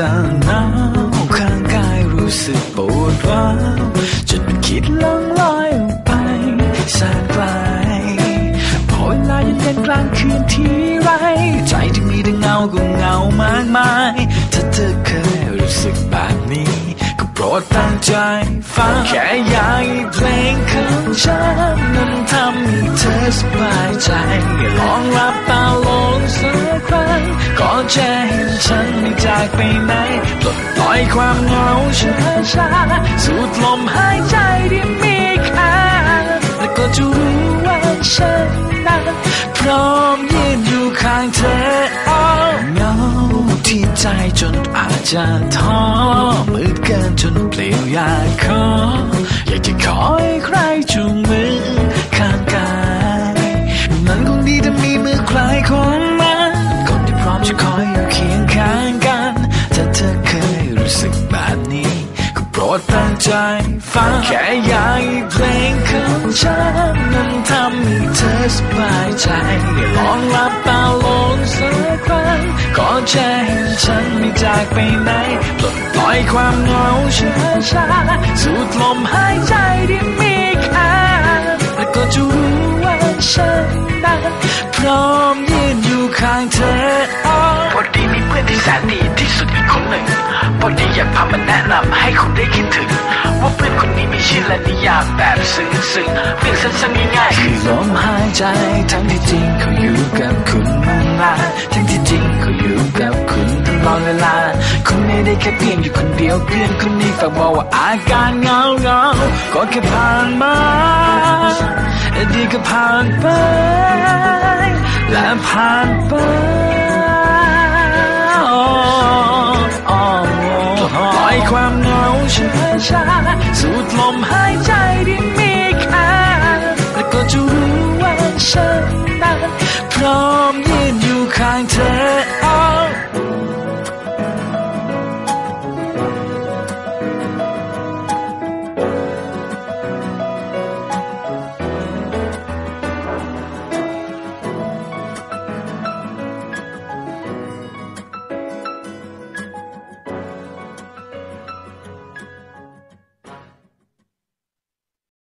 จะหนาวข้างกายรู้สึกปวดร้าวจนมันคิดล่องลอยออกไปแสนไกลพอเวลาเย็นกลางคืนที่ไร ใจที่มีแต่เงาก็เงามากมาย ถ้าเธอเคยรู้สึกแบบนี้ก็โปรดตั้งใจฟังแค่อยากให้เพลงของฉันนั้นทำให้เธอสบายใจลองรับตาลงสักครั้ง จะเห็นฉันไม่จากไปไหนปลดปล่อยความเหงาช้าๆสูดลมหายใจที่มีค่าแล้วก็จะรู้ว่าฉันนั้นพร้อมยืนอยู่ข้างเธออ้อเหงาที่ใจจนอาจจะท้อมืดเกินจนเปลี่ยวอยากขออยากจะขอให้ใครจูง ใจฟังแค่อยากให้เพลงของฉันนั้นทำให้เธอสบายใจลองหลับตาลงสักครั้งก่อนจะเห็นฉันไม่จากไปไหนปลดปล่อยความเหงาช้าๆสูดลมหายใจที่มีค่าแล้วก็จะรู้ว่าฉันนั้นพร้อมยืนอยู่ข้างเธอพอดีมีเพื่อนที่แสนดีที่สุดอีกคนหนึ่งพอดีอยากพามาแนะนำให้คุณได้คิดถึง ว่าเพื่อนคนนี้มีชื่อและนิยามแบบซึ้งซึ้งเรียกสั้นๆง่ายๆคือลมหายใจทั้งที่จริงเขาอยู่กับคุณมานานทั้งที่จริงเขาอยู่กับคุณตลอดเวลาคุณไม่ได้แค่เพียงอยู่คนเดียวเพื่อนคนนี้ฝากบอกว่าอาการเงาเงาก็แค่ผ่านมาดีก็ผ่านไปและผ่านไป ความเหงาเชื่อชาสูดลมหายใจดิ้มี